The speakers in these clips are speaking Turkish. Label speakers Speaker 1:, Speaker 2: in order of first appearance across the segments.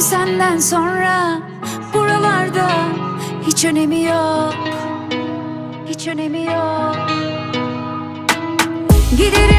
Speaker 1: senden sonra. Buralarda hiç önemi yok. Hiç önemi yok. Giderim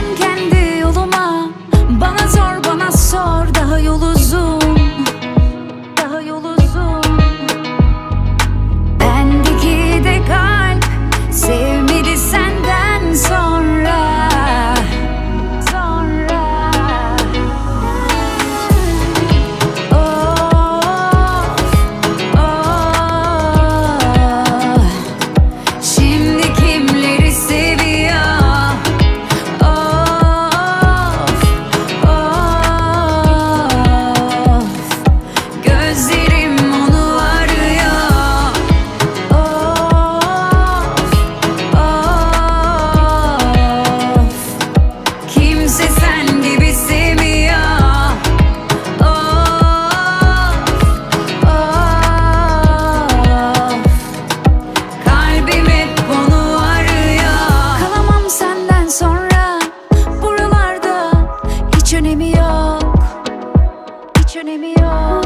Speaker 1: seviyor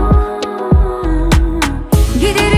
Speaker 1: Giderim.